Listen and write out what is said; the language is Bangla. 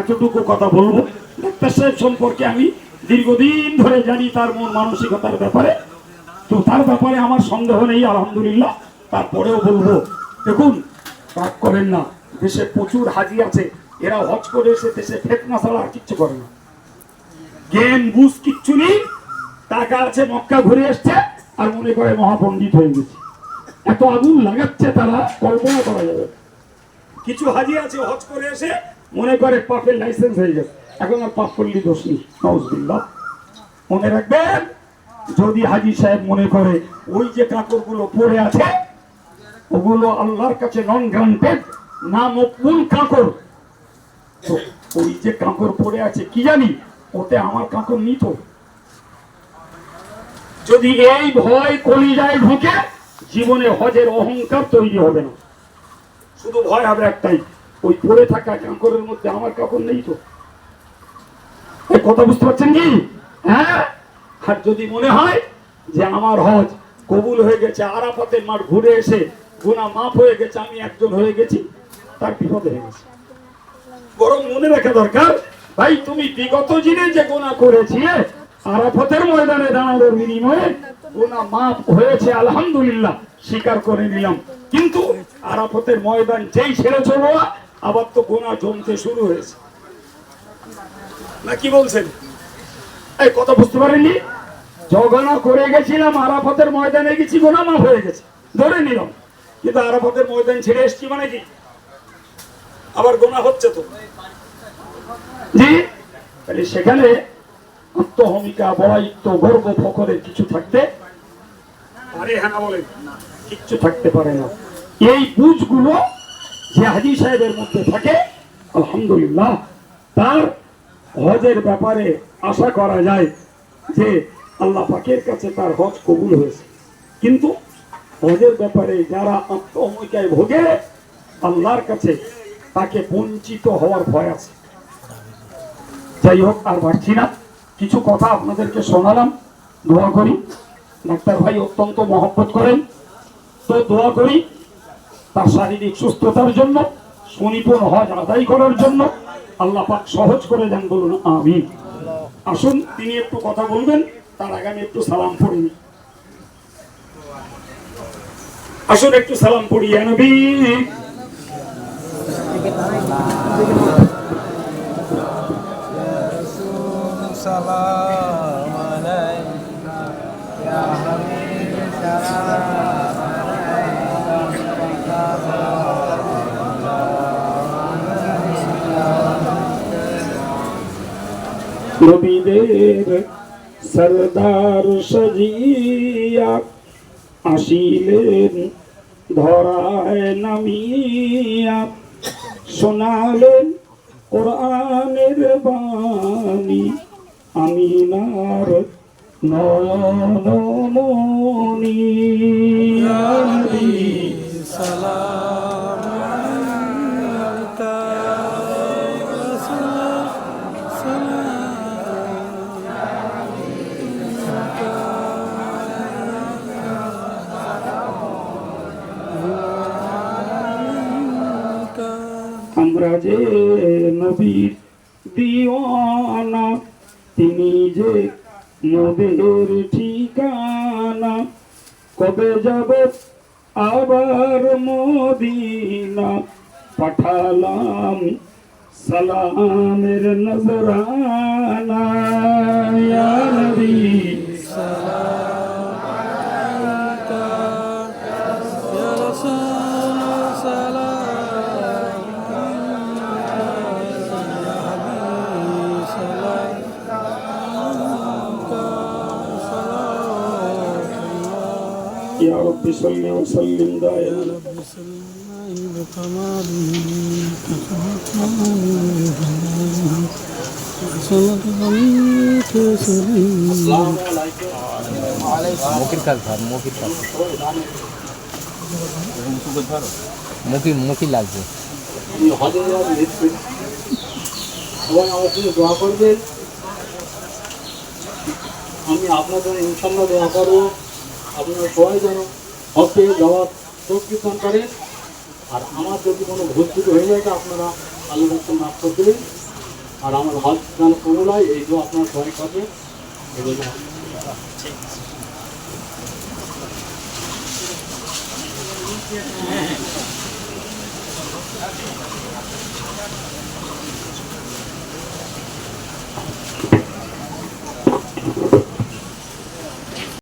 এতটুকু কথা বলব। ডাক্তার সাহেব সম্পর্কে আমি দীর্ঘদিন ধরে জানি তার মন মানসিকতার ব্যাপারে। তো তার ব্যাপারে আমার সন্দেহ নেই, আলহামদুলিল্লাহ। তারপরেও বলব, দেখুন রাগ করেন না। দেশে প্রচুর হাজি আছে। এরা হজ করে এসে দেশে ফেতনা ছাড়া আর কিচ্ছু করে না। জ্ঞান, বুঝ কিচ্ছু নেই। টাকা আছে, মক্কা ঘুরে এসছে, আর মনে করে মহাপণ্ডিত হয়ে গেছে। এত আগুন লাগাচ্ছে তারা, কল্পনা করা যাবে কিছু হাজি আছে, হজ করে এসে মনে করে পাপের লাইসেন্স হয়ে গেছে। এখন আর পাপ করলি দোষ নেই। মনে রাখবেন, যদি হাজি সাহেব মনে করে ওই যে কাপড়গুলো পরে আছে, ওগুলো আল্লাহর কাছে নন গ্রান্টেড না মকবুল কাঁকড় তো ওই যে কাঁকড় পরে আছে, কি জানি, ওতে আমার কাঁকড় নিত। যদি এই ভয় কলিজায় ঢুকে, জীবনে হজের অহংকার তৈরি হবে না। শুধু ভয় হবে একটাই ওই পড়ে থাকা কাঁকড়ের মধ্যে আমার কাপড় নেই তো? এই কথা বুঝতে পারছেন কি? হ্যাঁ? আর যদি মনে হয় যে আমার হজ কবুল হয়ে গেছে, আরাফাতের মাঠ ঘুরে এসে গুণা মাফ হয়ে গেছে, আমি একজন হয়ে গেছি, তার বিপদ হয়ে গেছে। বরং মনে রাখা দরকার, ভাই, তুমি বিগত দিনে যে গোনা করেছিলে আরাফতের ময়দানে দাঁড়ানোর বিনিময়ে গোনা মাফ হয়েছে, আলহামদুলিল্লাহ, স্বীকার করে নিলাম। কিন্তু আরাফতের ময়দান যেই ছেড়ে চলো আবার তো গোনা জমতে শুরু হয়েছে। না, কি বলছেন? এই, কথা বুঝতে পারেননি জগনা করে গেছিলাম, আরাফতের ময়দানে গেছি, গোনা মাফ হয়ে গেছে। ধরে নিলাম। কিন্তু আরাফতের ময়দান ছেড়ে এসছি মানে কি? আবার গোনা হচ্ছে তো। জি? তাহলে সেখানে আত্মহমিকা বড়াইত্ব, গর্ব ফখরের কিছু থাকতে পারে? হ্যাঁ না বলেন। কিচ্ছু থাকতে পারে না। এই বুঝগুলো যে হাজি সাহেবের মধ্যে থাকে, আলহামদুলিল্লাহ, তার হজের ব্যাপারে আশা করা যায় যে আল্লাহ পাকের কাছে তার হজ কবুল হয়েছে। কিন্তু হজের ব্যাপারে যারা আত্মহমিকায় ভোগে, আল্লাহর কাছে তাকে বঞ্চিত হওয়ার ভয় আছে। যাই হোক, আর পারছি না। কিছু কথা আপনাদেরকে শোনালাম, দোয়া করি। ডাক্তার ভাই অত্যন্ত মহব্বত করেন। তো দোয়া করি তার শারীরিক সুস্থতার জন্য, সুনিপুণ হজ আদায় করার জন্য আল্লাহ পাক সহজ করে দেন বলুন আমি আসুন, তিনি একটু কথা বলবেন, তার আগে আমি একটু সালাম পড়িনি আসুন, একটু সালাম পড়ি আনবি সালাম। নবীদের সরদার সজিয়া আসিলেন ধরায় নামিয়া শোনালেন কোরআনের বাণী। আমিনার নমনি সালাম। আমরা যে নবীর দিওয়ানা। তিনি যে মোদের ঠিকানা, কবে যাব আবার মদিনা? পাঠালাম সালামের নজরানা। নবী। يا رب صل وسلم دائما মুখির কাজ ধর মুখির কাজ মুখি মুখি লাগবে সবাই আমার জন্য দোয়া করবেন আমি আপনাদের ইনশাল্লাহ দোয়া করবো আপনারা সবাই যেন হতে যাওয়ার সংকীর্তন করেন আর আমার যদি কোনো ভুল ত্রুটি হয়ে যায় আপনারা আল্লাহ মাফ করে দেবেন। আর আমার হাত যেন কমল এই যে আপনার সবাই কাছে এগুলো Thank you.